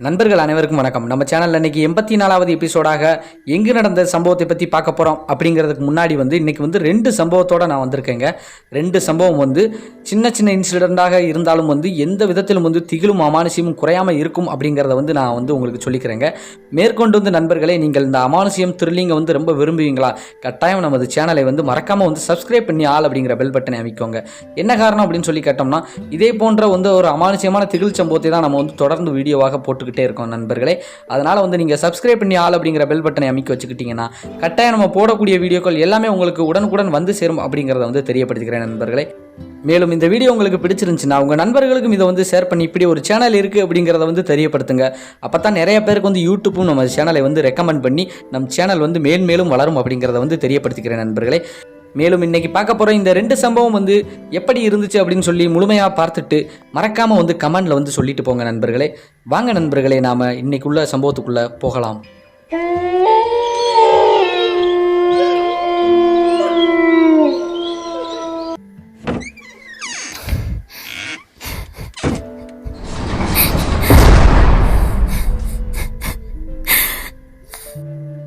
நண்பர்கள் அனைவருக்கும் வணக்கம். நம்ம சேனலில் இன்றைக்கி எண்பத்தி நாலாவது எபிசோடாக எங்கே நடந்த சம்பவத்தை பற்றி பார்க்க போகிறோம் அப்படிங்கிறதுக்கு முன்னாடி வந்து இன்றைக்கி வந்து ரெண்டு சம்பவத்தோடு நான் வந்திருக்கேங்க. ரெண்டு சம்பவம் வந்து சின்ன சின்ன இன்சிடெண்ட்டாக இருந்தாலும் வந்து எந்த விதத்திலும் வந்து திகிலும் அமானுஷியமும் குறையாமல் இருக்கும் அப்படிங்கிறத வந்து நான் வந்து உங்களுக்கு சொல்லிக்கிறேங்க. மேற்கொண்டு வந்து நண்பர்களே நீங்கள் இந்த அமானுஷியம் த்ரில்லிங்கை வந்து ரொம்ப விரும்புவீங்களா? கட்டாயம் நமது சேனலை வந்து மறக்காமல் வந்து சப்ஸ்கிரைப் பண்ணி ஆள் அப்படிங்கிற பெல் பட்டனை அமைக்கோங்க. என்ன காரணம் அப்படின்னு சொல்லி கேட்டோம்னா இதே போன்ற வந்து ஒரு அமானுஷியமான திகில் சம்பவத்தை தான் நம்ம வந்து தொடர்ந்து வீடியோவாக போட்டு போட்டுக்கிட்டே இருக்கோம் நண்பர்களே. அதனால் வந்து நீங்கள் சப்ஸ்கிரைப் பண்ணி ஆள் அப்படிங்கிற பெல் பட்டனை அமைக்க வச்சுக்கிட்டிங்கன்னா கட்டாயம் நம்ம போடக்கூடிய வீடியோக்கள் எல்லாமே உங்களுக்கு உடனுக்குடன் வந்து சேரும் அப்படிங்கிறத வந்து தெரியப்படுத்திக்கிறேன் நண்பர்களே. மேலும் இந்த வீடியோ உங்களுக்கு பிடிச்சிருந்துச்சுன்னா உங்கள் நண்பர்களுக்கும் இதை வந்து ஷேர் பண்ணி இப்படி ஒரு சேனல் இருக்குது அப்படிங்கிறத வந்து தெரியப்படுத்துங்க. அப்போ தான் நிறைய பேருக்கு வந்து யூடியூப்பும் நம்ம சேனலை வந்து ரெக்கமெண்ட் பண்ணி நம் சேனல் வந்து மேன்மேலும் வளரும் அப்படிங்கிறத வந்து தெரியப்படுத்திக்கிறேன் நண்பர்களே. மேலும் இன்னைக்கு பார்க்க போகிற இந்த ரெண்டு சம்பவம் வந்து எப்படி இருந்துச்சு அப்படின்னு சொல்லி முழுமையாக பார்த்துட்டு மறக்காமல் வந்து கமெண்டில் வந்து சொல்லிட்டு போங்க நண்பர்களே. வாங்க நண்பர்களே நாம் இன்னைக்குள்ள சம்பவத்துக்குள்ளே போகலாம்.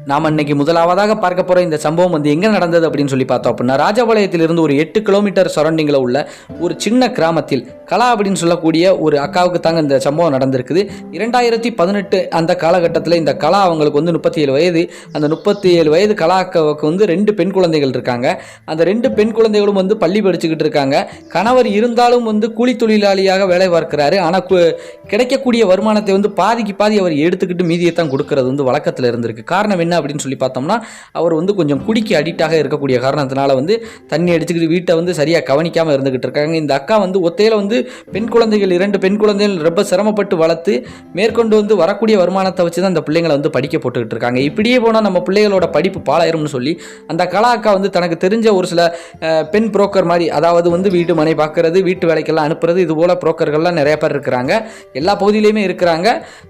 நாம் இன்னைக்கு முதலாவதாக பார்க்க போகிற இந்த சம்பவம் வந்து எங்கே நடந்தது அப்படின்னு சொல்லி பார்த்தோம் அப்படின்னா ராஜபாளையத்திலிருந்து ஒரு எட்டு கிலோமீட்டர் சரௌண்டிங்கில் உள்ள ஒரு சின்ன கிராமத்தில் கலா அப்படின்னு சொல்லக்கூடிய ஒரு அக்காவுக்கு தாங்க இந்த சம்பவம் நடந்திருக்குது. இரண்டாயிரத்தி பதினெட்டு அந்த காலகட்டத்தில் இந்த கலா அவங்களுக்கு வந்து முப்பத்தி ஏழு வயது. அந்த முப்பத்தி ஏழு வயது கலா அக்காவுக்கு வந்து ரெண்டு பெண் குழந்தைகள் இருக்காங்க. அந்த ரெண்டு பெண் குழந்தைகளும் வந்து பள்ளி படிச்சுக்கிட்டு இருக்காங்க. கணவர் இருந்தாலும் வந்து கூலி தொழிலாளியாக வேலை பார்க்கிறாரு. ஆனால் கிடைக்கக்கூடிய வருமானத்தை வந்து பாதிக்கு பாதி அவர் எடுத்துக்கிட்டு மீதியை தான் கொடுக்கறது வந்து வழக்கத்தில் இருந்திருக்கு. காரணம் என்ன அப்படின்னு சொல்லி பார்த்தோம்னா அவர் வந்து கொஞ்சம் குடிக்கு அடிக்டாக இருக்கக்கூடிய காரணத்தினால வந்து தண்ணி அடிச்சுக்கிட்டு வீட்டை வந்து சரியாக கவனிக்காமல் இருந்துக்கிட்டு இருக்காங்க. இந்த அக்கா வந்து ஒத்தையில் வந்து பெண் குழந்தைகள் இரண்டு பெண் குழந்தைகள் ரொம்ப சிரமப்பட்டு வளர்த்து மேற்கொண்டு வந்து வரக்கூடிய வருமானத்தை வச்சு தான் அந்த பிள்ளைங்களை வந்து படிக்க போட்டுக்கிட்டு இருக்காங்க. இப்படியே போனால் நம்ம பிள்ளைகளோட படிப்பு பாலாயிரும்னு சொல்லி அந்த கலா அக்கா வந்து தனக்கு தெரிஞ்ச ஒரு சில பெண் புரோக்கர் மாதிரி அதாவது வந்து வீட்டு மனை பார்க்கறது வீட்டு வேலைக்கெல்லாம் அனுப்புறது இது போல் புரோக்கர்கள்லாம் நிறைய பேர் இருக்கிறாங்க. எல்லா பகுதியிலையுமே இருக்கிறாங்க.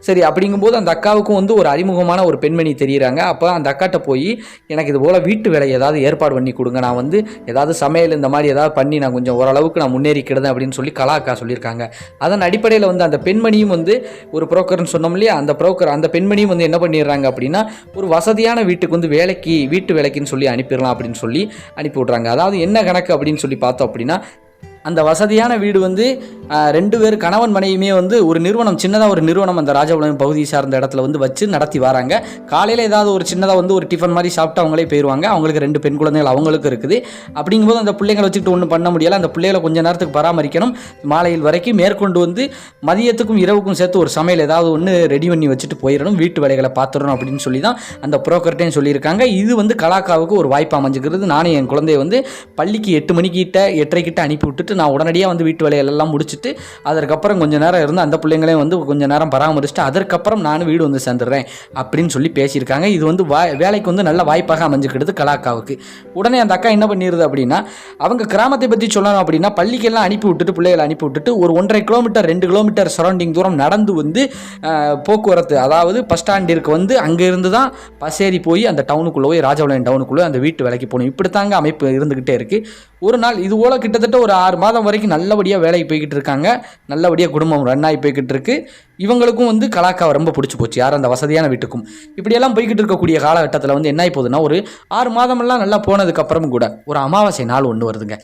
சரி அப்படிங்கும்போது அந்த அக்காவுக்கும் வந்து ஒரு அறிமுகமான ஒரு பெண்மணி தெரியுறாங்க. அப்போ அந்த அக்காட்ட போய் எனக்கு இது போல் வீட்டு வேலை ஏதாவது ஏற்பாடு பண்ணி கொடுங்க. நான் வந்து ஏதாவது சமையல் இந்த மாதிரி ஏதாவது பண்ணி நான் கொஞ்சம் ஓரளவுக்கு நான் முன்னேறிக்கிடுதேன் அப்படின்னு சொல்லி கலா அக்கா சொல்லியிருக்காங்க. அதன் அடிப்படையில் வந்து அந்த பெண்மணியும் வந்து ஒரு புரோக்கர்னு சொன்னோம் இல்லையா? அந்த புரோக்கர் அந்த பெண்மணியும் வந்து என்ன பண்ணிடுறாங்க அப்படின்னா ஒரு வசதியான வீட்டுக்கு வந்து வேலைக்கு வீட்டு வேலைக்குன்னு சொல்லி அனுப்பிடலாம் அப்படின்னு சொல்லி அனுப்பி விட்றாங்க. அதாவது என்ன கணக்கு அப்படின்னு சொல்லி பார்த்தோம் அப்படின்னா அந்த வசதியான வீடு வந்து ரெண்டு பேர் கணவன் மனைவியுமே வந்து ஒரு நிறுவனம் சின்னதாக ஒரு நிறுவனம் அந்த ராஜபாளையம் பகுதி சார்ந்த இடத்துல வந்து வச்சு நடத்தி வராங்க. காலையில் ஏதாவது ஒரு சின்னதாக வந்து ஒரு டிஃபன் மாதிரி சாப்பிட்டு அவங்களே போயிடுவாங்க அவங்களுக்கு ரெண்டு பெண் குழந்தைகள் அவங்களுக்கும் இருக்குது. அப்படிங்கும்போது அந்த பிள்ளைங்களை வச்சுக்கிட்டு ஒன்றும் பண்ண முடியலை. அந்த பிள்ளைகளை கொஞ்சம் நேரத்துக்கு பராமரிக்கணும். மாலையில் வரைக்கும் மேற்கொண்டு வந்து மதியத்துக்கும் இரவுக்கும் சேர்த்து ஒரு சமையல் ஏதாவது ஒன்று ரெடி பண்ணி வச்சுட்டு போயிடணும். வீட்டு வேலைகளை பார்த்துடணும் அப்படின்னு சொல்லி தான் அந்த புரோக்கர்ட்டையும் சொல்லியிருக்காங்க. இது வந்து கலாக்காவுக்கு ஒரு வாய்ப்பு அமைஞ்சுக்கிறது. நானும் என் குழந்தைய வந்து பள்ளிக்கு எட்டு மணிக்கிட்ட எட்டரைக்கிட்ட அனுப்பி விட்டுட்டு நான் உடனடியாக வந்து வீட்டு வேலையெல்லாம் முடிச்சுட்டு அதற்கப்புறம் கொஞ்ச நேரம் இருந்து அந்த பிள்ளைங்களையும் வந்து கொஞ்ச நேரம் பராமரிச்சுட்டு அதற்கப்புறம் நானும் வீடு வந்து சேர்ந்துடுறேன் அப்படின்னு சொல்லி பேசியிருக்காங்க. இது வந்து வா வேலைக்கு வந்து நல்ல வாய்ப்பாக அமைஞ்சுக்கிடுது கலாக்காவுக்கு. உடனே அந்த அக்கா என்ன பண்ணிடுது அப்படின்னா அவங்க கிராமத்தை பற்றி சொல்லணும் அப்படின்னா பள்ளிக்கெல்லாம் அனுப்பி விட்டுட்டு பிள்ளைகளை அனுப்பி விட்டுட்டு ஒரு ஒன்றரை கிலோமீட்டர் ரெண்டு கிலோமீட்டர் சரௌண்டிங் தூரம் நடந்து வந்து போக்குவரத்து அதாவது பஸ் ஸ்டாண்டிற்கு வந்து அங்கேருந்து தான் பஸ் ஏறி போய் அந்த டவுனுக்குள்ளே போய் ராஜபாளையம் டவுனுக்குள்ளே அந்த வீட்டு வேலைக்கு போகணும். இப்படி தாங்க அமைப்பு இருந்துக்கிட்டே இருக்குது ஒரு நாள் இது போல் கிட்டத்தட்ட ஒரு ஆறு மாதம் வரைக்கும் நல்லபடியாக வேலைக்கு போய்கிட்டு இருக்காங்க. நல்லபடியாக குடும்பம் ரன் ஆகி போய்கிட்டு இருக்கு. இவங்களுக்கும் வந்து கலாக்காவை ரொம்ப பிடிச்சி போச்சு. யார் அந்த வசதியான வீட்டுக்கும். இப்படியெல்லாம் போய்கிட்டு இருக்கக்கூடிய காலகட்டத்தில் வந்து என்ன ஆகி போகுதுன்னா ஒரு ஆறு மாதமெல்லாம் நல்லா போனதுக்கப்புறம் கூட ஒரு அமாவாசை நாள் ஒன்று வருதுங்க.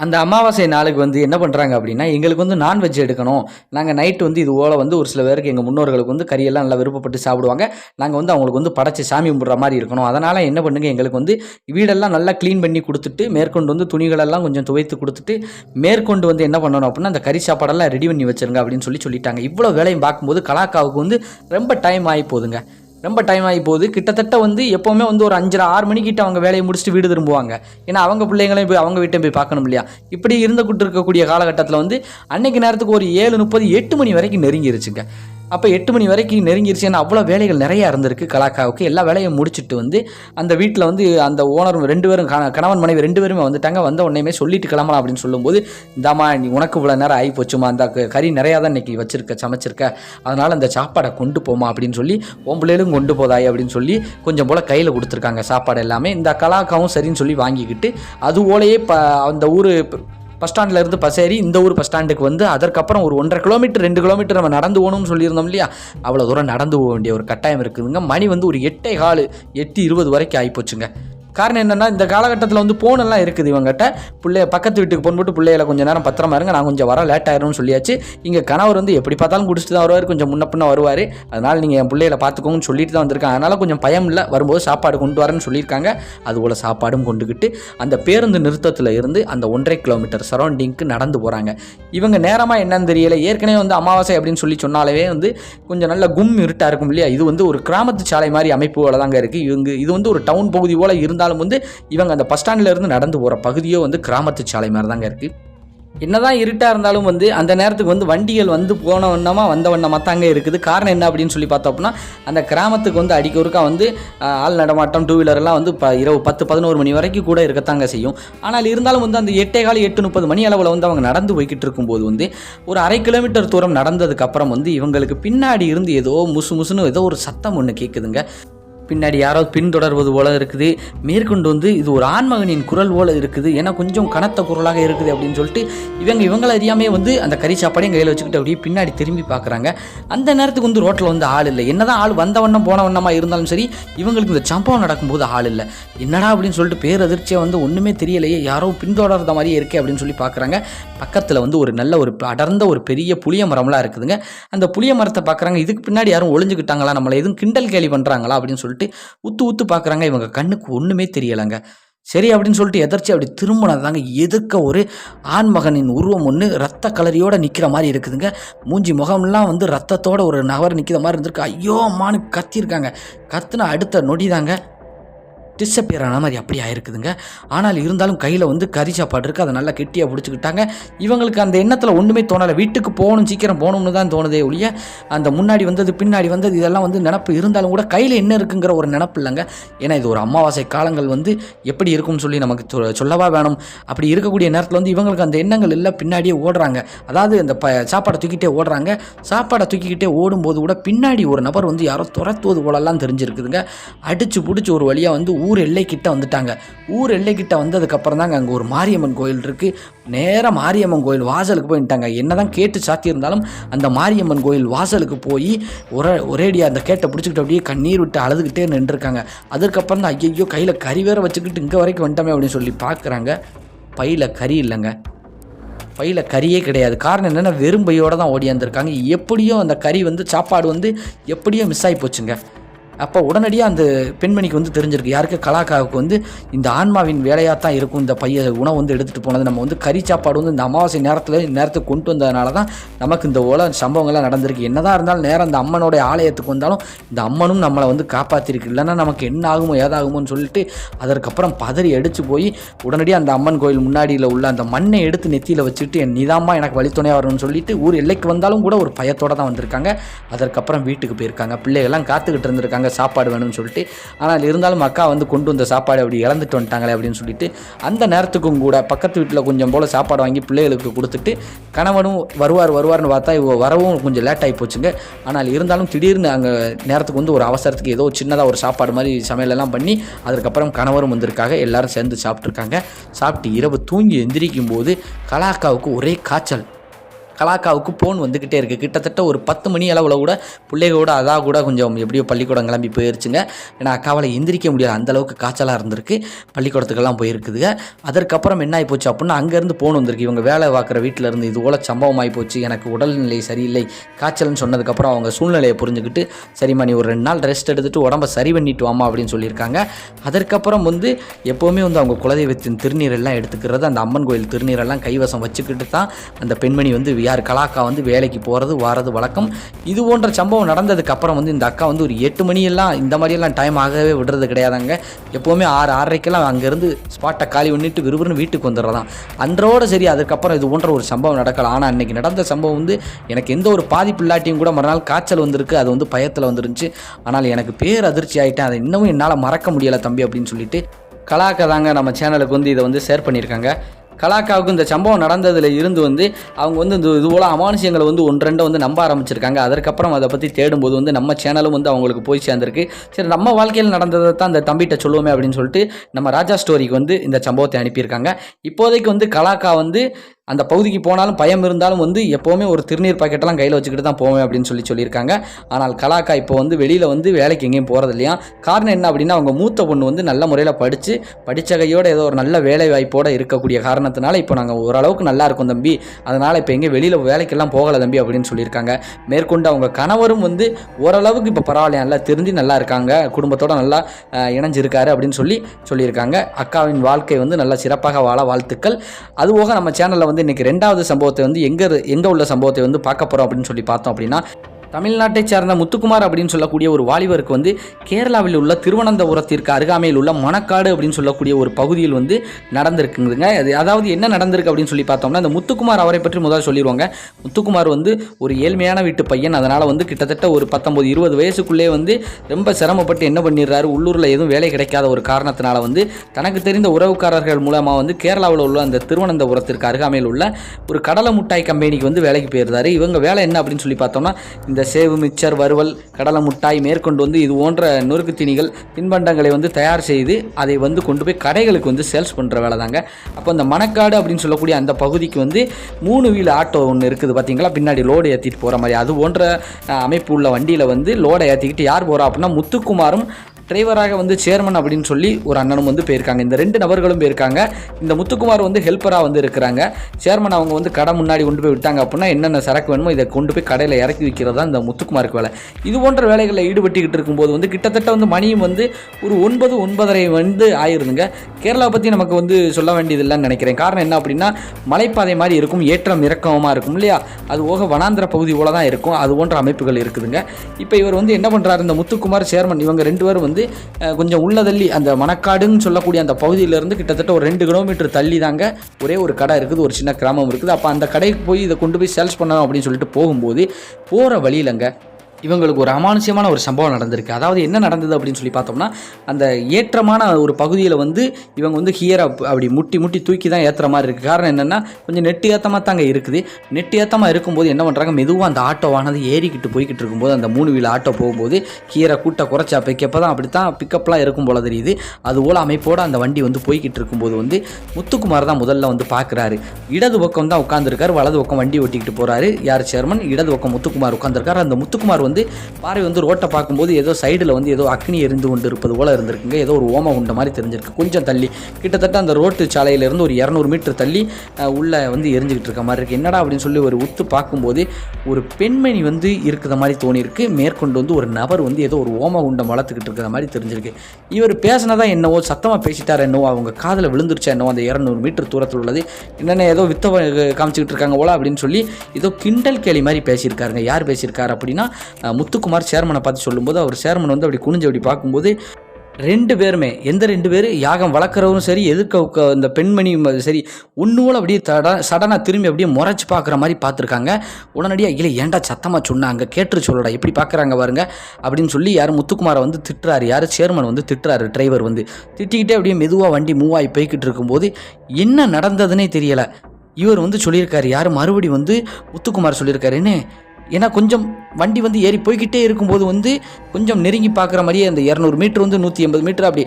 அந்த அமாவாசை நாளுக்கு வந்து என்ன பண்ணுறாங்க அப்படின்னா எங்களுக்கு வந்து நான்வெஜ் எடுக்கணும். நாங்கள் நைட்டு வந்து இது ஓலை வந்து ஒரு சில பேருக்கு எங்கள் முன்னோர்களுக்கு வந்து கறியெல்லாம் நல்லா விருப்பப்பட்டு சாப்பிடுவாங்க. நாங்கள் வந்து அவங்களுக்கு வந்து படைச்சி சாமி கும்பிட்ற மாதிரி இருக்கணும். அதனால் என்ன பண்ணுங்க எங்களுக்கு வந்து வீடெல்லாம் நல்லா க்ளீன் பண்ணி கொடுத்துட்டு மேற்கொண்டு வந்து துணிகளெல்லாம் கொஞ்சம் துவைத்து கொடுத்துட்டு மேற்கொண்டு வந்து என்ன பண்ணணும் அப்படின்னா அந்த கறி சாப்பாடெல்லாம் ரெடி பண்ணி வச்சுருங்க அப்படின்னு சொல்லி சொல்லிட்டாங்க. இவ்வளோ வேலையும் பார்க்கும்போது கலாக்காவுக்கு வந்து ரொம்ப டைம் ஆகி போகுதுங்க. ரொம்ப டைம் ஆகி போகுது. கிட்டத்தட்ட வந்து எப்போவுமே வந்து ஒரு அஞ்சரை ஆறு மணிக்கிட்ட அவங்க வேலையை முடிச்சுட்டு வீடு திரும்புவாங்க. ஏன்னா அவங்க பிள்ளைங்களையும் போய் அவங்க வீட்டையும் போய் பார்க்கணும் இல்லையா? இப்படி இருந்துக்கிட்டு இருக்கக்கூடிய காலகட்டத்தில் வந்து அன்னைக்கு நேரத்துக்கு ஒரு ஏழு முப்பது எட்டு மணி வரைக்கும் நெருங்கிருச்சுங்க. அப்போ எட்டு மணி வரைக்கும் நெருங்கிருச்சு. ஏன்னா அவ்வளோ வேலைகள் நிறையா இருந்திருக்கு கலாக்காவுக்கு. எல்லா வேலையும் முடிச்சுட்டு வந்து அந்த வீட்டில் வந்து அந்த ஓனர் ரெண்டு பேரும் கண- கணவன் மனைவி ரெண்டு பேருமே வந்துட்டாங்க. வந்த உடனேமே சொல்லிட்டு கிளம்பலாம் அப்படின்னு சொல்லும்போது இந்தாம்மா நீ உனக்கு இவ்வளோ நேரம் ஆகி போச்சுமா? அந்த கறி நிறையா தான் இன்னைக்கு வச்சிருக்க சமைச்சிருக்க. அதனால் அந்த சாப்பாடை கொண்டு போமா அப்படின்னு சொல்லி உன் பிள்ளைகளும் கொண்டு போதாய் அப்படின்னு சொல்லி கொஞ்சம் போல் கையில் கொடுத்துருக்காங்க சாப்பாடு எல்லாமே. இந்த கலாக்காவும் சரின்னு சொல்லி வாங்கிக்கிட்டு அது ஓலையே ப அந்த ஊர் பஸ் ஸ்டாண்ட்லேருந்து பஸ் ஏறி இந்த ஊர் பஸ் ஸ்டாண்டுக்கு வந்து அதற்கப்புறம் ஒரு ஒன்றரை கிலோமீட்டர் ரெண்டு கிலோமீட்டர் நம்ம நடந்து போகணும்னு சொல்லியிருந்தோம் இல்லையா? அவ்வளோ தூரம் நடந்து போக வேண்டிய ஒரு கட்டாயம் இருக்குதுங்க. மணி வந்து ஒரு எட்டே கால் எட்டு இருபது வரைக்கும் ஆகிப்போச்சுங்க காரணம் என்னென்னா இந்த காலகட்டத்தில் வந்து போனெல்லாம் இருக்குது இவங்ககிட்ட பிள்ளைய பக்கத்து வீட்டுக்கு போன் போட்டு பிள்ளைகளை கொஞ்சம் நேரம் பத்திரமா இருங்க நான் கொஞ்சம் வர லேட் ஆயிரும்னு சொல்லியாச்சு. இங்கே கணவர் வந்து எப்படி பார்த்தாலும் குடிச்சிட்டு தான் வருவார் கொஞ்சம் முன்ன பின்ன வருவார். அதனால் நீங்கள் என் பிள்ளைகளை பார்த்துக்கோங்கன்னு சொல்லிட்டு தான் வந்திருக்காங்க. அதனால் கொஞ்சம் பயம் இல்லை வரும்போது சாப்பாடு கொண்டு வரேன்னு சொல்லியிருக்காங்க. அதுபோல் சாப்பாடும் கொண்டுக்கிட்டு அந்த பேருந்து நிறுத்தத்தில் இருந்து அந்த ஒன்றரை கிலோமீட்டர் சரௌண்டிங்க்கு நடந்து போகிறாங்க இவங்க நேரமாக என்னன்னு தெரியல. ஏற்கனவே வந்து அமாவாசை அப்படின்னு சொல்லி சொன்னாலே வந்து கொஞ்சம் நல்ல கும் இருட்டாக இருக்கும் இல்லையா? இது வந்து ஒரு கிராமத்து சாலை மாதிரி அமைப்புகள தாங்க இருக்குது இவங்க இது வந்து ஒரு டவுன் பகுதி போல் இருந்தாலும் வந்து இவங்க அந்த பஸ் ஸ்டாண்ட்ல இருந்து நடந்து போகிற பகுதியோ வந்து கிராமத்து சாலை மாதிரி தாங்க இருக்குது என்னதான் இருட்டாக இருந்தாலும் வந்து அந்த நேரத்துக்கு வந்து வண்டிகள் வந்து போன வண்ணமாக வந்த வண்ணமாக தாங்க இருக்குது. காரணம் என்ன அப்படின்னு சொல்லி பார்த்தோம்னா அந்த கிராமத்துக்கு வந்து அடிக்க ஒருக்கா வந்து ஆள் நடமாட்டம் டூ வீலர்லாம் வந்து ப இரவு பத்து பதினோரு மணி வரைக்கும் கூட இருக்கத்தாங்க செய்யும். ஆனால் இருந்தாலும் வந்து அந்த எட்டே கால எட்டு முப்பது மணி அளவில் வந்து அவங்க நடந்து போய்கிட்டு இருக்கும்போது வந்து ஒரு அரை கிலோமீட்டர் தூரம் நடந்ததுக்கப்புறம் வந்து இவங்களுக்கு பின்னாடி இருந்து ஏதோ முசு முசுன்னு ஏதோ ஒரு சத்தம் ஒன்று கேட்குதுங்க பின்னாடி யாராவது பின்தொடர்வது போல இருக்குது. மேற்கொண்டு வந்து இது ஒரு ஆண்மகனின் குரல் போல இருக்குது. ஏன்னா கொஞ்சம் கனத்த குரலாக இருக்குது அப்படின்னு சொல்லிட்டு இவங்க இவங்களை அறியாமே வந்து அந்த கறி சாப்பாடையும் கையில் வச்சுக்கிட்டு அப்படியே பின்னாடி திரும்பி பார்க்குறாங்க. அந்த நேரத்துக்கு வந்து ரோட்டில் வந்து ஆள் இல்லை. என்னதான் ஆள் வந்த வண்ணம் போன வண்ணமாக இருந்தாலும் சரி இவங்களுக்கு இந்த சம்பவம் நடக்கும்போது ஆள் இல்லை. என்னடா அப்படின்னு சொல்லிட்டு பேரதிர்ச்சியாக வந்து ஒன்றுமே தெரியலையே யாரோ பின்தொடர்ந்த மாதிரியே இருக்கே அப்படின்னு சொல்லி பார்க்குறாங்க. பக்கத்தில் வந்து ஒரு நல்ல ஒரு அடர்ந்த ஒரு பெரிய புளிய மரம்லாம் இருக்குதுங்க. அந்த புளிய மரத்தை பார்க்குறாங்க. இதுக்கு பின்னாடி யாரும் ஒளிஞ்சுக்கிட்டாங்களா? நம்மளை எதுவும் கிண்டல் கேலி பண்ணுறாங்களா அப்படின்னு சொல்லிட்டு உத்து உத்து பார்க்குறாங்க. இவங்க கண்ணுக்கு ஒன்றுமே தெரியலைங்க. சரி அப்படின்னு சொல்லிட்டு எதர்ச்சி அப்படி திரும்பினதாங்க. எதிர்க்க ஒரு ஆண்மகனின் உருவம் ஒன்று ரத்த கலரியோட நிற்கிற மாதிரி இருக்குதுங்க. மூஞ்சி முகம்லாம் வந்து ரத்தத்தோட ஒரு நபர் நிற்கிற மாதிரி இருந்திருக்கு. ஐயோ அம்மானு கத்தியிருக்காங்க. கத்துன அடுத்த நொடி தாங்க டிஸப்பியர் ஆன மாதிரி அப்படி ஆயிருக்குதுங்க ஆனால் இருந்தாலும் கையில் வந்து கறி சாப்பாடு இருக்குது அதை நல்லா கெட்டியாக பிடிச்சிக்கிட்டாங்க. இவங்களுக்கு அந்த எண்ணத்தில் ஒன்றுமே தோணலை. வீட்டுக்கு போகணும் சீக்கிரம் போகணும்னு தான் தோணுதே ஒழிய அந்த முன்னாடி வந்தது பின்னாடி வந்தது இதெல்லாம் வந்து நினப்பு இருந்தாலும் கூட கையில் என்ன இருக்குங்கிற ஒரு நினப்பு இல்லைங்க. ஏன்னா இது ஒரு அமாவாசை காலங்கள் வந்து எப்படி இருக்கும்னு சொல்லி நமக்கு சொல்லவா வேணும். அப்படி இருக்கக்கூடிய நேரத்தில் வந்து இவங்களுக்கு அந்த எண்ணங்கள் எல்லாம் பின்னாடியே ஓடுறாங்க. அதாவது அந்த ப சாப்பாடை தூக்கிட்டே ஓடுறாங்க. சாப்பாடை தூக்கிக்கிட்டே ஓடும்போது கூட பின்னாடி ஒரு நபர் வந்து யாரோ துரத்துவது போலலாம் தெரிஞ்சிருக்குதுங்க. அடித்து பிடிச்சி ஒரு வழியாக வந்து ஊர் எல்லைக்கிட்ட வந்துட்டாங்க. ஊர் எல்லைக்கிட்ட வந்ததுக்கப்புறம் தாங்க அங்கே ஒரு மாரியம்மன் கோயில் இருக்குது நேராக மாரியம்மன் கோயில் வாசலுக்கு போயிட்டாங்க. என்னதான் கேட்டு சாத்தியிருந்தாலும் அந்த மாரியம்மன் கோயில் வாசலுக்கு போய் ஒரே ஒரேடியாக அந்த கேட்டை பிடிச்சிக்கிட்டு அப்படியே கண்ணீர் விட்டு அழுதுகிட்டே நின்றுருக்காங்க. அதுக்கப்புறம் தான் ஐயோ கையில் கறி வேற வச்சுக்கிட்டு இங்கே வரைக்கும் வந்துட்டோமே அப்படின்னு சொல்லி பார்க்குறாங்க. பையில் கறி இல்லைங்க. பையில் கறியே கிடையாது. காரணம் என்னென்னா வெறும் பையோடு தான் ஓடியாந்துருக்காங்க. எப்படியோ அந்த கறி வந்து சாப்பாடு வந்து எப்படியோ மிஸ் ஆகி போச்சுங்க. அப்போ உடனடியாக அந்த பெண்மணிக்கு வந்து தெரிஞ்சிருக்கு. யாருக்கு? கலாக்காவுக்கு வந்து இந்த ஆன்மாவின் வேலையாக தான் இருக்கும். இந்த பைய உணவு வந்து எடுத்துகிட்டு போனது. நம்ம வந்து கறி சாப்பாடு வந்து இந்த அமாவாசை நேரத்தில் நேரத்துக்கு கொண்டு வந்ததுனால தான் நமக்கு இந்த ஓல சம்பவங்கள்லாம் நடந்திருக்கு. என்னதான் இருந்தாலும் நேரம் அந்த அம்மனுடைய ஆலயத்துக்கு வந்தாலும் இந்த அம்மனும் நம்மளை வந்து காப்பாற்றிருக்கு இல்லைன்னா நமக்கு என்ன ஆகுமோ ஏதாகுமோன்னு சொல்லிட்டு அதற்கப்புறம் பதறி அடித்து போய் உடனடியாக அந்த அம்மன் கோயில் முன்னாடியில் உள்ள அந்த மண்ணை எடுத்து நெத்தியில் வச்சுட்டு என் நிதாமா எனக்கு வழித்துணையாக வரணும்னு சொல்லிட்டு ஊர் எல்லைக்கு வந்தாலும் கூட ஒரு பயத்தோடு தான் வந்திருக்காங்க. அதற்கப்புறம் வீட்டுக்கு போயிருக்காங்க. பிள்ளைகள்லாம் காத்துக்கிட்டு இருந்திருக்காங்க. சாப்பாடு வேணும்னு சொல்லிட்டு ஆனால் இருந்தாலும் அக்கா வந்து கொண்டு வந்த சாப்பாடு அப்படி இழந்துட்டு வந்துட்டாங்களே அப்படின்னு சொல்லிட்டு அந்த நேரத்துக்கும் கூட பக்கத்து வீட்டில் கொஞ்சம் போல் சாப்பாடு வாங்கி பிள்ளைகளுக்கு கொடுத்துட்டு கணவனும் வருவார் வருவார்னு பார்த்தா இவ வரவும் கொஞ்சம் லேட் ஆகி போச்சுங்க. ஆனால் இருந்தாலும் திடீர்னு அங்கே நேரத்துக்கு வந்து ஒரு அவசரத்துக்கு ஏதோ சின்னதாக ஒரு சாப்பாடு மாதிரி சமையலெல்லாம் பண்ணி அதுக்கப்புறம் கணவரும் வந்திருக்காங்க. எல்லாரும் சேர்ந்து சாப்பிட்ருக்காங்க சாப்பிட்டு இரவு தூங்கி எந்திரிக்கும் போது கலாக்காவுக்கு ஒரே காய்ச்சல். கலாக்காவுக்கு ஃபோன் வந்துக்கிட்டே இருக்குது கிட்டத்தட்ட ஒரு பத்து மணி அளவில் கூட பிள்ளைகளோட அதாக கூட கொஞ்சம் எப்படியோ பள்ளிக்கூடம் கிளம்பி போயிருச்சுங்க. ஏன்னா அக்காவால் எந்திரிக்க முடியாது அந்தளவுக்கு காய்ச்சலாக இருந்திருக்கு. பள்ளிக்கூடத்துக்கெல்லாம் போயிருக்குதுங்க. அதற்கப்புறம் என்ன ஆகி போச்சு அப்படின்னா அங்கேருந்து ஃபோன் வந்திருக்கு. இவங்க வேலை பார்க்குற வீட்டில் இருந்து இது போல் சம்பவம் ஆகி போச்சு எனக்கு உடல்நிலை சரியில்லை. காய்ச்சல்னு சொன்னதுக்கப்புறம் அவங்க சூழ்நிலையை புரிஞ்சுக்கிட்டு சரிம்மா நீ ஒரு ரெண்டு நாள் ரெஸ்ட் எடுத்துகிட்டு உடம்ப சரி பண்ணிட்டு வாமா அப்படின்னு சொல்லியிருக்காங்க. அதற்கப்புறம் வந்து எப்போவுமே வந்து அவங்க குலதெய்வத்தின் திருநீரெல்லாம் எடுத்துக்கிறது அந்த அம்மன் கோயில் திருநீரெல்லாம் கைவசம் வச்சுக்கிட்டு தான் அந்த பெண்மணி வந்து யார் கலாக்கா வந்து வேலைக்கு போகிறது வாரது வழக்கம். இது போன்ற சம்பவம் நடந்ததுக்கு அப்புறம் வந்து இந்த அக்கா வந்து ஒரு எட்டு மணியெல்லாம் இந்த மாதிரியெல்லாம் டைம் ஆகவே விடுறது கிடையாதாங்க. எப்போவுமே ஆறு ஆறரைக்கெல்லாம் அங்கேருந்து ஸ்பாட்டை காலி பண்ணிட்டு விறுவிறுன்னு வீட்டுக்கு வந்துடுறதான் அன்றோட சரி அதுக்கப்புறம் இது போன்ற ஒரு சம்பவம் நடக்கலாம் ஆனால் அன்றைக்கி நடந்த சம்பவம் வந்து எனக்கு எந்த ஒரு பாதிப்பு இல்லாட்டியும் கூட மறுநாள் காய்ச்சல் வந்திருக்கு. அது வந்து பயத்தில் வந்துருந்துச்சு. ஆனால் எனக்கு பேர் அதிர்ச்சி ஆகிட்டேன் அதை இன்னமும் என்னால் மறக்க முடியலை தம்பி அப்படின்னு சொல்லிட்டு கலாக்கதாங்க நம்ம சேனலுக்கு வந்து இதை வந்து ஷேர் பண்ணியிருக்காங்க. கலாக்காவுக்கு இந்த சம்பவம் நடந்ததில் இருந்து வந்து அவங்க வந்து இந்த இது போல் அமானுஷங்களை வந்து ஒன்றெண்டை வந்து நம்ப ஆரம்பிச்சிருக்காங்க. அதற்கப்புறம் அதை பற்றி தேடும்போது வந்து நம்ம சேனலும் வந்து அவங்களுக்கு போய் சேர்ந்துருக்கு. சரி நம்ம வாழ்க்கையில் நடந்ததை தான் அந்த தம்பிகிட்ட சொல்லுவோமே அப்படின்னு சொல்லிட்டு நம்ம ராஜா ஸ்டோரிக்கு வந்து இந்த சம்பவத்தை அனுப்பியிருக்காங்க. இப்போதைக்கு வந்து கலாக்கா வந்து அந்த பகுதிக்கு போனாலும் பயம் இருந்தாலும் வந்து எப்போவுமே ஒரு திருநீர் பாக்கெட்டெல்லாம் கையில் வச்சுக்கிட்டு தான் போவேன் அப்படின்னு சொல்லி சொல்லியிருக்காங்க. ஆனால் கலாக்கா இப்போ வந்து வெளியில் வந்து வேலைக்கு எங்கேயும் போகிறது இல்லையா? காரணம் என்ன அப்படின்னா அவங்க மூத்த பொண்ணு வந்து நல்ல முறையில் படித்து படித்த கையோட ஏதோ ஒரு நல்ல வேலை வாய்ப்போடு இருக்கக்கூடிய காரணத்தினால இப்போ நாங்கள் ஓரளவுக்கு நல்லா இருக்கோம் தம்பி. அதனால் இப்போ எங்கேயும் வெளியில் வேலைக்கெல்லாம் போகலை தம்பி அப்படின்னு சொல்லியிருக்காங்க. மேற்கொண்டு அவங்க கணவரும் வந்து ஓரளவுக்கு இப்போ பரவாயில்லையா? நல்லா திருந்தி நல்லா இருக்காங்க. குடும்பத்தோடு நல்லா இணைஞ்சிருக்காரு அப்படின்னு சொல்லி சொல்லியிருக்காங்க. அக்காவின் வாழ்க்கை வந்து நல்லா சிறப்பாக வாழ வாழ்த்துக்கள். அதுபோக நம்ம சேனலில் வந்து இன்றைக்கி ரெண்டாவது சம்பவத்தை வந்து எங்கே எங்கே உள்ள சம்பவத்தை வந்து பார்க்க போகிறோம் அப்படின்னு சொல்லி பார்த்தோம் அப்படின்னா தமிழ்நாட்டைச் சேர்ந்த முத்துக்குமார் அப்படின்னு சொல்லக்கூடிய ஒரு வாலிபருக்கு வந்து கேரளாவில் உள்ள திருவனந்தபுரத்திற்கு அருகாமையில் உள்ள மணக்காடு அப்படின்னு சொல்லக்கூடிய ஒரு பகுதியில் வந்து நடந்திருக்குங்க அது அதாவது என்ன நடந்திருக்கு அப்படின்னு சொல்லி பார்த்தோம்னா இந்த முத்துக்குமார் அவரை பற்றி முதல்ல சொல்லிடுவாங்க. முத்துக்குமார் வந்து ஒரு ஏழ்மையான வீட்டு பையன். அதனால் வந்து கிட்டத்தட்ட ஒரு பத்தொம்பது இருபது வயசுக்குள்ளே வந்து ரொம்ப சிரமப்பட்டு என்ன பண்ணிடுறாரு? உள்ளூரில் எதுவும் வேலை கிடைக்காத ஒரு காரணத்தினால வந்து தனக்கு தெரிந்த உறவுக்காரர்கள் மூலமாக வந்து கேரளாவில் உள்ள அந்த திருவனந்தபுரத்திற்கு அருகாமையில் உள்ள ஒரு கடலை முட்டாய் கம்பெனிக்கு வந்து வேலைக்கு போயிருந்தாரு. இவங்க வேலை என்ன அப்படின்னு சொல்லி பார்த்தோம்னா இந்த சேவு மிச்சர் வறுவல் கடலை முட்டாய் மேற்கொண்டு வந்து இது போன்ற நொறுக்கு தீனிகள் தின்பண்டங்களை வந்து தயார் செய்து அதை வந்து கொண்டு போய் கடைகளுக்கு வந்து சேல்ஸ் பண்ணுற வேலை தாங்க அப்போ அந்த மணக்காடு அப்படின்னு சொல்லக்கூடிய அந்த பகுதிக்கு வந்து மூணு வீல் ஆட்டோ ஒன்று இருக்குது பார்த்தீங்களா பின்னாடி லோடு ஏற்றிட்டு போகிற மாதிரி. அது போன்ற அமைப்பு உள்ள வண்டியில் வந்து லோடை ஏற்றிக்கிட்டு யார் போகிறா அப்படின்னா முத்துக்குமாரும் டிரைவராக வந்து சேர்மன் அப்படின்னு சொல்லி ஒரு அண்ணனும் வந்து போயிருக்காங்க. இந்த ரெண்டு நபர்களும் போயிருக்காங்க. இந்த முத்துக்குமார் வந்து ஹெல்ப்பராக வந்து இருக்கிறாங்க. சேர்மன் அவங்க வந்து கடை முன்னாடி கொண்டு போய் விட்டாங்க அப்படின்னா என்னென்ன சரக்கு வேணுமோ இதை கொண்டு போய் கடையில் இறக்கி வைக்கிறது தான் இந்த முத்துக்குமாருக்கு வேலை. இது போன்ற வேலைகளில் ஈடுபட்டுக்கிட்டு இருக்கும்போது வந்து கிட்டத்தட்ட வந்து மணியும் வந்து ஒரு ஒன்பது ஒன்பதரை வந்து ஆயிருந்துங்க கேரளா பற்றி நமக்கு வந்து சொல்ல வேண்டியதில்லைன்னு நினைக்கிறேன். காரணம் என்ன அப்படின்னா மலைப்பாதை மாதிரி இருக்கும் ஏற்றம் இறக்கமாக இருக்கும் இல்லையா? அது போக வனாந்திர பகுதி போல தான் இருக்கும். அது போன்ற அமைப்புகள் இருக்குதுங்க. இப்போ இவர் வந்து என்ன பண்ணுறாரு இந்த முத்துக்குமார் சேர்மன் இவங்க ரெண்டு பேரும் வந்து அஹ், கொஞ்சம் உள்ள தள்ளி அந்த மணக்காடுன்னு சொல்லக்கூடிய அந்த பகுதியிலேருந்து கிட்டத்தட்ட ஒரு ரெண்டு கிலோமீட்டர் தள்ளி தாங்க ஒரே ஒரு கடை இருக்குது ஒரு சின்ன கிராமம் இருக்குது. அப்போ அந்த கடைக்கு போய் இதை கொண்டு போய் சேல்ஸ் பண்ணணும் அப்படின்னு சொல்லிட்டு போகும்போது போகிற வழியிலங்க இவங்களுக்கு ஒரு அமானுஷ்யமான ஒரு சம்பவம் நடந்திருக்கு. அதாவது என்ன நடந்தது அப்படின்னு சொல்லி பார்த்தோம்னா அந்த ஏற்றமான ஒரு பகுதியில் வந்து இவங்க வந்து ஹியரை அப்படி முட்டி முட்டி தூக்கி தான் ஏற்றுற மாதிரி இருக்குது காரணம் என்னென்னா கொஞ்சம் நெட்டு ஏற்றமாக தாங்க இருக்குது. நெட்டு ஏற்றமாக இருக்கும்போது என்ன பண்ணுறாங்க மெதுவாக அந்த ஆட்டோவானது ஏறிக்கிட்டு போய்கிட்டு இருக்கும்போது அந்த மூணு வீல் ஆட்டோ போகும்போது கீரை கூட்ட குறைச்சா பிக்கப்போ தான் அப்படி தான் பிக்கப்லாம் இருக்கும் போல தெரியுது. அதுபோல் அமைப்போடு அந்த வண்டி வந்து போய்கிட்டு இருக்கும்போது வந்து முத்துக்குமார் தான் முதல்ல வந்து பார்க்குறாரு இடது பக்கம் தான் உட்காந்துருக்காரு வலது பக்கம் வண்டி ஓட்டிக்கிட்டு போகிறாரு யார் சேர்மன் இடது பக்கம் முத்துக்குமார் உட்காந்துருக்காரு அந்த முத்துக்குமார் வந்து பாறை வந்து ரோட்டை பார்க்கும்போது ஏதோ சைடில் வந்து ஏதோ அக்னி எரிந்து கொண்டு இருப்பது போல இருந்திருக்குங்க. ஏதோ ஒரு ஓம உண்ட மாதிரி தெரிஞ்சிருக்கு. கொஞ்சம் தள்ளி. கிட்டத்தட்ட அந்த ரோட்டு சாலையிலேருந்து ஒரு இரநூறு மீட்டர் தள்ளி உள்ளே வந்து எரிஞ்சுக்கிட்டு இருக்க மாதிரி இருக்குது என்னடா அப்படின்னு சொல்லி ஒரு உத்து பார்க்கும்போது ஒரு பெண்மணி வந்து இருக்கிற மாதிரி தோணியிருக்கு. மேற்கொண்டு வந்து ஒரு நபர் வந்து ஏதோ ஒரு ஓம உண்டம் வளர்த்துக்கிட்டு இருக்கிற மாதிரி தெரிஞ்சிருக்கு. இவர் பேசினதான் என்னவோ சத்தமாக பேசிட்டார் என்னவோ அவங்க காதில் விழுந்துருச்சா என்னவோ அந்த இரநூறு மீட்டர் தூரத்தில் உள்ளது. என்னென்ன ஏதோ வித்த காமிச்சிக்கிட்டு இருக்காங்க போல அப்படின்னு சொல்லி ஏதோ கிண்டல் கேலி மாதிரி பேசியிருக்காருங்க. யார் பேசியிருக்காரு அப்படின்னா முத்துக்குமார் சேர்மனை பார்த்து சொல்லும்போது அவர் சேர்மன் வந்து அப்படி குனிஞ்சு அப்படி பார்க்கும்போது ரெண்டு பேருமே எந்த ரெண்டு பேர்? யாகம் வளர்க்குறவரும் சரி எதிர்க்க இந்த பெண்மணி சரி ஒன்று அப்படியே தட சடனாக திரும்பி அப்படியே முறைச்சி பார்க்குற மாதிரி பார்த்துருக்காங்க. உடனடியாக இல்லை ஏன்டா சத்தமாக சொன்னாங்க கேட்டு சொல்லடா எப்படி பார்க்குறாங்க பாருங்க அப்படின்னு சொல்லி யார் முத்துக்குமாரை வந்து திட்டுறாரு. யார்? சேர்மன் வந்து திட்டுறாரு டிரைவர் வந்து. திட்டிக்கிட்டே அப்படியே மெதுவாக வண்டி மூவ் ஆகி போய்கிட்டு இருக்கும்போது என்ன நடந்ததுன்னே தெரியலை. இவர் வந்து சொல்லியிருக்காரு யார்? மறுபடி வந்து முத்துக்குமார் சொல்லியிருக்காரு என்ன? ஏன்னா கொஞ்சம் வண்டி வந்து ஏறி போய்கிட்டே இருக்கும்போது வந்து கொஞ்சம் நெருங்கி பார்க்குற மாதிரியே அந்த இரநூறு மீட்ரு வந்து நூற்றி எண்பது மீட்ரு அப்படி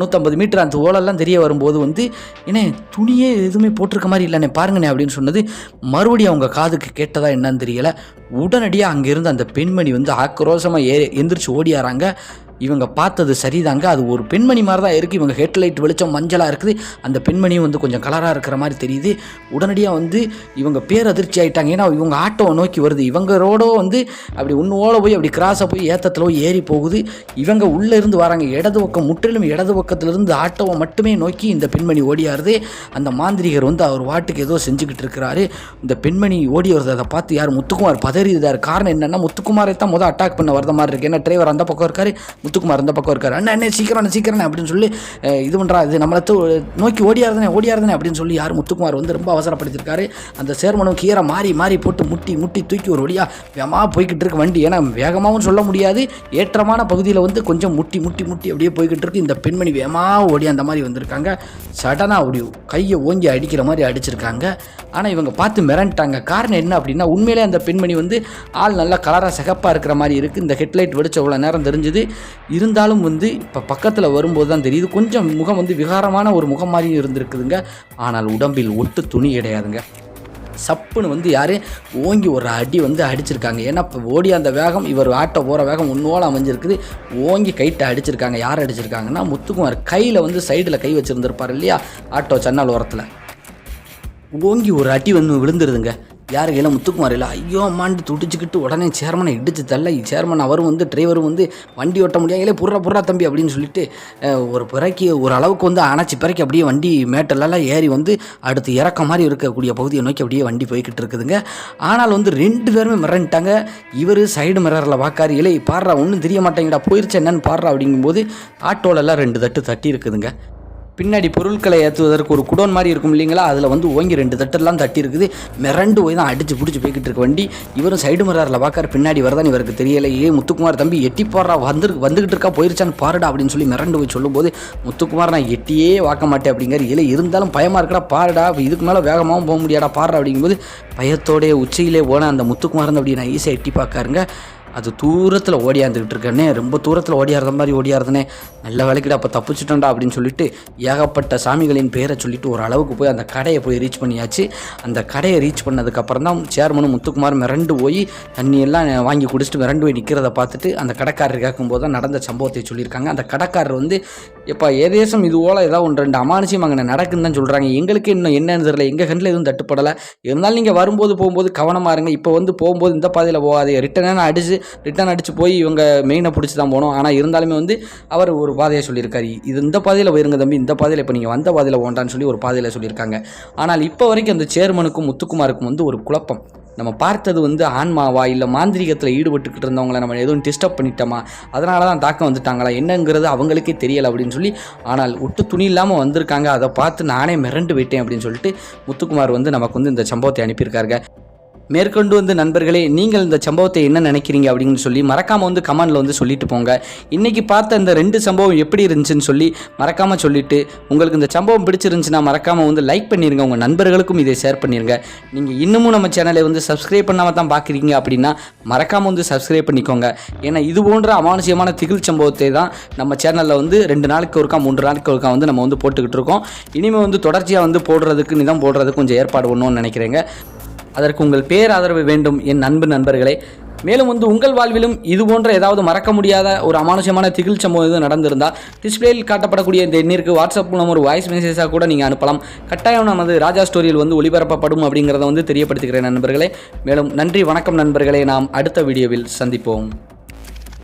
நூற்றம்பது மீட்ரு அந்த ஓலெல்லாம் தெரிய வரும்போது வந்து ஏன்னே துணியே எதுவுமே போட்டிருக்க மாதிரி இல்லைண்ணே பாருங்கண்ணே அப்படின்னு சொன்னது. மறுபடியும் அவங்க காதுக்கு கேட்டதா என்னன்னு தெரியலை. உடனடியாக அங்கேருந்து அந்த பெண்மணி வந்து ஆக்ரோஷமாக ஏ எந்திரிச்சு ஓடியாராங்க இவங்க பார்த்தது சரிதாங்க. அது ஒரு பெண்மணி மாதிரி தான் இருக்குது இவங்க ஹெட்லைட் வெளிச்சம் மஞ்சளாக இருக்குது. அந்த பெண்மணியும் வந்து கொஞ்சம் கலராக இருக்கிற மாதிரி தெரியுது. உடனடியாக வந்து இவங்க பேர் அதிர்ச்சி ஆகிட்டாங்க ஏன்னா இவங்க ஆட்டோவை நோக்கி வருது. இவங்க ரோடோ வந்து அப்படி உன்னோட போய் அப்படி கிராஸாக போய் ஏத்தத்தில் போய் ஏறி போகுது. இவங்க உள்ளே இருந்து வராங்க. இடது பக்கம் முற்றிலும் இடது பக்கத்துலேருந்து ஆட்டோவை மட்டுமே நோக்கி இந்த பெண்மணி ஓடியாருது. அந்த மாந்திரிகர் வந்து அவர் வாட்டுக்கு ஏதோ செஞ்சுக்கிட்டு இருக்கிறாரு. இந்த பெண்மணி ஓடி வருது. அதை பார்த்து யார்? முத்துக்குமார் பதறிதார் காரணம் என்னென்னா முத்துக்குமாரை தான் முதல் அட்டாக் பண்ண வரத மாதிரி இருக்குது ஏன்னா டிரைவர் அந்த பக்கம் இருக்காரு. முத்துக்குமார் இந்த பக்கம் இருக்காரு. அண்ணா என்ன சீக்கிரம் சீக்கிரம் அப்படின்னு சொல்லி இது பண்ணுறா இது நம்மளை தூ- நோக்கி ஓடியாருதானே ஓடியாருதானே அப்படின்னு சொல்லி யார் முத்துக்குமார் வந்து ரொம்ப அவசரப்படுத்திருக்காரு. அந்த சேர்மனும் கீரை மாறி மாறி போட்டு முட்டி முட்டி தூக்கி ஒரு வழியாக வேகமாக போய்கிட்டு இருக்கு வண்டி. ஏன்னா வேகமாகவும் சொல்ல முடியாது ஏற்றமான பகுதியில் வந்து கொஞ்சம் முட்டி முட்டி முட்டி அப்படியே போய்கிட்டு இருக்கு. இந்த பெண்மணி வேகமாக ஓடி அந்த மாதிரி வந்திருக்காங்க. சடனாக அப்படி கையை ஓங்கி அடிக்கிற மாதிரி அடிச்சிருக்காங்க. ஆனால் இவங்க பார்த்து மிரண்டாங்க. காரணம் என்ன அப்படின்னா உண்மையிலே அந்த பெண்மணி வந்து ஆள் நல்லா கலராக சிகப்பாக இருக்கிற மாதிரி இருக்குது இந்த ஹெட்லைட் வெடிச்ச அவ்வளோ நேரம் தெரிஞ்சுது. இருந்தாலும் வந்து இப்போ பக்கத்தில் வரும்போது தான் தெரியுது. கொஞ்சம் முகம் வந்து விகாரமான ஒரு முகம் மாதிரியும் இருந்திருக்குதுங்க. ஆனால் உடம்பில் ஒட்டு துணி கிடையாதுங்க. சப்புன்னு வந்து யாரே? ஓங்கி ஒரு அடி வந்து அடிச்சிருக்காங்க. ஏன்னா இப்போ ஓடி அந்த வேகம் இவர் ஆட்டோ போகிற வேகம் உன்னோட அமைஞ்சிருக்குது. ஓங்கி கைட்டை அடிச்சிருக்காங்க. யார் அடிச்சிருக்காங்கன்னா முத்துக்குமார். கையில் வந்து சைடில் கை வச்சுருந்துருப்பார் இல்லையா? ஆட்டோ சன்னால் ஓரத்தில். ஓங்கி ஒரு அடி வந்து விழுந்துருதுங்க. யாரு கையில்? முத்துக்குமார் இல்லை ஐயோ அம்மாண்டு துடிச்சுக்கிட்டு உடனே சேர்மனை இடிச்சு தள்ள சேர்மன் அவரும் வந்து டிரைவரும் வந்து வண்டி ஓட்ட முடியாது இல்லை புறா புர்றா தம்பி அப்படின்னு சொல்லிட்டு ஒரு பிறக்கி ஒரு அளவுக்கு வந்து அணைச்சி பிறக்கி அப்படியே வண்டி மேட்டலெல்லாம் ஏறி வந்து அடுத்து இறக்க மாதிரி இருக்கக்கூடிய பகுதியை நோக்கி அப்படியே வண்டி போய்கிட்டு இருக்குதுங்க. ஆனால் வந்து ரெண்டு பேருமே மிரண்டுட்டாங்க. இவர் சைடு மிரரில் பார்க்காரு இல்லை பாடுறா ஒன்றும் தெரிய மாட்டேங்கடா போயிருச்சு என்னன்னு பாடுறா அப்படிங்கும்போது ஆட்டோலெல்லாம் ரெண்டு தட்டு தட்டி இருக்குதுங்க. பின்னாடி பொருட்களை ஏற்றுவதற்கு ஒரு குடோன் மாதிரி இருக்கும் இல்லைங்களா? அதில் வந்து ஓங்கி ரெண்டு தட்டெல்லாம் தட்டி இருக்குது மிரண்டு போய் தான் அடிச்சு பிடிச்சி போய்கிட்டு இருக்க வண்டி. இவரும் சைடு மிரரில் பார்க்காரு பின்னாடி வரதான் இவருக்கு தெரியல ஏ முத்துக்குமார் தம்பி எட்டி போடுறா வந்து வந்துகிட்டு இருக்கா போயிருச்சான்னு பாருடா அப்படின்னு சொல்லி மிரண்டு போய் சொல்லும்போது முத்துக்குமார் நான் எட்டியே வாக்க மாட்டேன் அப்படிங்கிற இல்லை இருந்தாலும் பயமாக இருக்கடா பாருடா. இதுக்கு மேலே வேகமாகவும் போக முடியாடா பாருடா அப்படிங்கும்போது பயத்தோடைய உச்சியிலே போன அந்த முத்துக்குமார் தான் அப்படி நான் ஈஸியாக எட்டி பார்க்காருங்க அது தூரத்தில் ஓடியாந்துக்கிட்டு இருக்கேனே ரொம்ப தூரத்தில் ஓடியாடுற மாதிரி ஓடியாருந்தனே நல்ல வேலைக்கிட்ட அப்போ தப்பிச்சிட்டோம்டா அப்படின்னு சொல்லிட்டு ஏகப்பட்ட சாமிகளின் பேரை சொல்லிட்டு ஒரு அளவுக்கு போய் அந்த கடையை போய் ரீச் பண்ணியாச்சு. அந்த கடையை ரீச் பண்ணதுக்கப்புறம் தான் சேர்மனும் முத்துக்குமார் மிரண்டு போய் தண்ணியெல்லாம் வாங்கி குடிச்சிட்டு மிரண்டு போய் நிற்கிறத பார்த்துட்டு அந்த கடைக்காரர் கேட்கும்போது தான் நடந்த சம்பவத்தை சொல்லியிருக்காங்க. அந்த கடைக்காரர் வந்து இப்போ ஏதேசம் இது போல் ஏதாவது ஒன்று ரெண்டு அமானுஷியம் அங்கே நடக்குன்னு தான் சொல்கிறாங்க எங்களுக்கு இன்னும் என்னன்னு தெரியல. எங்கள் கண்ணில் எதுவும் தட்டுப்படலை. இருந்தாலும் நீங்கள் வரும்போது போகும்போது கவனமாக இருங்க. இப்போ வந்து போகும்போது இந்த பாதையில் போகாது ரிட்டனாக அடிச்சு ரிட்டர்ன் அடித்து போய் இவங்க மெயினை பிடிச்சி தான் போனோம். ஆனால் இருந்தாலுமே வந்து அவர் ஒரு பாதையை சொல்லியிருக்காரு. இது இந்த பாதையில் போயிருங்க தம்பி இந்த பாதையில் இப்போ நீங்கள் வந்த பாதையில் ஓண்டான்னு சொல்லி ஒரு பாதையில் சொல்லியிருக்காங்க. ஆனால் இப்போ வரைக்கும் அந்த சேர்மனுக்கும் முத்துக்குமாருக்கும் வந்து ஒரு குழப்பம். நம்ம பார்த்தது வந்து ஆன்மாவா இல்லை மாந்திரிகத்தில் ஈடுபட்டுக்கிட்டு இருந்தவங்கள நம்ம எதுவும் டிஸ்டர்ப் பண்ணிட்டோமா? அதனால தான் தாக்கம் வந்துட்டாங்களா? என்னங்கிறது அவங்களுக்கே தெரியலை அப்படின்னு சொல்லி ஆனால் ஒட்டு துணி இல்லாமல் வந்திருக்காங்க. அதை பார்த்து நானே மிரண்டு விட்டேன் அப்படின்னு சொல்லிட்டு முத்துக்குமார் வந்து நமக்கு வந்து இந்த சம்பவத்தை அனுப்பியிருக்காருங்க. மேற்கொண்டு வந்து நண்பர்களே நீங்கள் இந்த சம்பவத்தை என்ன நினைக்கிறீங்க அப்படின்னு சொல்லி மறக்காமல் வந்து கமெண்டில் வந்து சொல்லிட்டு போங்க. இன்றைக்கி பார்த்த இந்த ரெண்டு சம்பவம் எப்படி இருந்துச்சுன்னு சொல்லி மறக்காமல் சொல்லிட்டு உங்களுக்கு இந்த சம்பவம் பிடிச்சிருந்துச்சுன்னா மறக்காமல் வந்து லைக் பண்ணிடுங்க உங்கள் நண்பர்களுக்கும் இதை ஷேர் பண்ணிடுங்க நீங்கள் இன்னமும் நம்ம சேனலை வந்து சப்ஸ்கிரைப் பண்ணாமல் தான் பார்க்குறீங்க அப்படின்னா மறக்காமல் வந்து சப்ஸ்கிரைப் பண்ணிக்கோங்க. ஏன்னா இது போன்ற அமானுஷ்யமான திகில் சம்பவத்தை தான் நம்ம சேனலில் வந்து ரெண்டு நாளுக்கு ஒருக்கா மூன்று நாளுக்கு ஒருக்கா வந்து நம்ம வந்து போட்டுக்கிட்டு இருக்கோம். இனிமேல் வந்து தொடர்ச்சியாக வந்து போடுறதுக்கு நிதம் போடுறதுக்கு கொஞ்சம் ஏற்பாடு பண்ணணும்னு நினைக்கிறேங்க. அதற்கு உங்கள் பேராதரவு வேண்டும் என் அன்பு நண்பர்களே. மேலும் வந்து உங்கள் வாழ்விலும் இது போன்ற ஏதாவது மறக்க முடியாத ஒரு அமானுஷமான திகில் சம்பவம் எதுவும் நடந்திருந்தால் டிஸ்பிளேயில் காட்டப்படக்கூடிய இந்த எண்ணிற்கு வாட்ஸ்அப் மூலம் ஒரு வாய்ஸ் மெசேஜாக கூட நீங்கள் அனுப்பலாம். கட்டாயம் நமது ராஜா ஸ்டோரியில் வந்து ஒளிபரப்பப்படும் அப்படிங்கிறத வந்து தெரியப்படுத்துகிறேன் நண்பர்களே. மேலும் நன்றி வணக்கம் நண்பர்களே. நாம் அடுத்த வீடியோவில் சந்திப்போம்.